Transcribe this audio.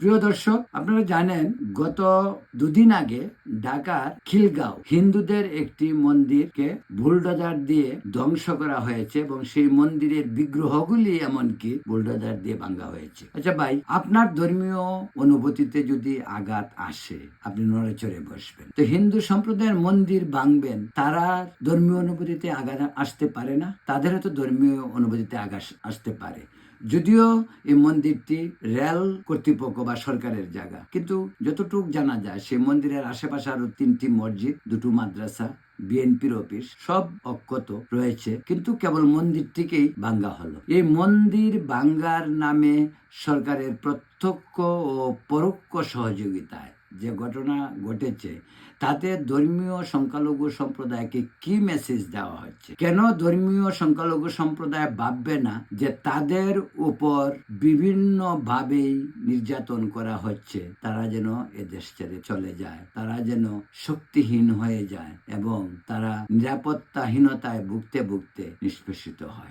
প্রিয় দর্শক, আপনারা জানেন, গত দুদিন আগে ঢাকার খিলগাঁও হিন্দুদের একটি মন্দিরকে বুলডোজার দিয়ে ধ্বংস করা হয়েছে এবং সেই মন্দিরের বিগ্রহগুলি এমনকি বুলডোজার দিয়ে ভাঙ্গা হয়েছে। আচ্ছা ভাই, আপনার ধর্মীয় অনুভূতিতে যদি আঘাত আসে, আপনি নড়ে চড়ে বসবেন। তো হিন্দু সম্প্রদায়ের মন্দির ভাঙবেন, তারা ধর্মীয় অনুভূতিতে আঘাত আসতে পারে না? তাদেরও তো ধর্মীয় অনুভূতিতে আঘাত আসতে পারে। যদিও এই মন্দিরটি রেল কর্তৃপক্ষ বা সরকারের জায়গা, কিন্তু যতটুক জানা যায় সেই মন্দিরের আশেপাশে আরও তিনটি মসজিদ, দুটো মাদ্রাসা, বিএনপির অফিস, সব অক্ষত রয়েছে, কিন্তু কেবল মন্দিরটিকেই ভাঙ্গা হলো। এই মন্দির ভাঙ্গার নামে সরকারের প্রত্যক্ষ ও পরোক্ষ সহযোগিতায় যে ঘটনা ঘটেছে, তাতে ধর্মীয় সংখ্যালঘু সম্প্রদায়কে কি মেসেজ দেওয়া হচ্ছে? কেন ধর্মীয় সংখ্যালঘু সম্প্রদায় ভাববে না যে তাদের উপর বিভিন্ন ভাবেই নির্যাতন করা হচ্ছে? তারা যেন এ দেশ ছেড়ে চলে যায়, তারা যেন শক্তিহীন হয়ে যায় এবং তারা নিরাপত্তাহীনতায় ভুগতে ভুগতে নিষ্পেষিত হয়।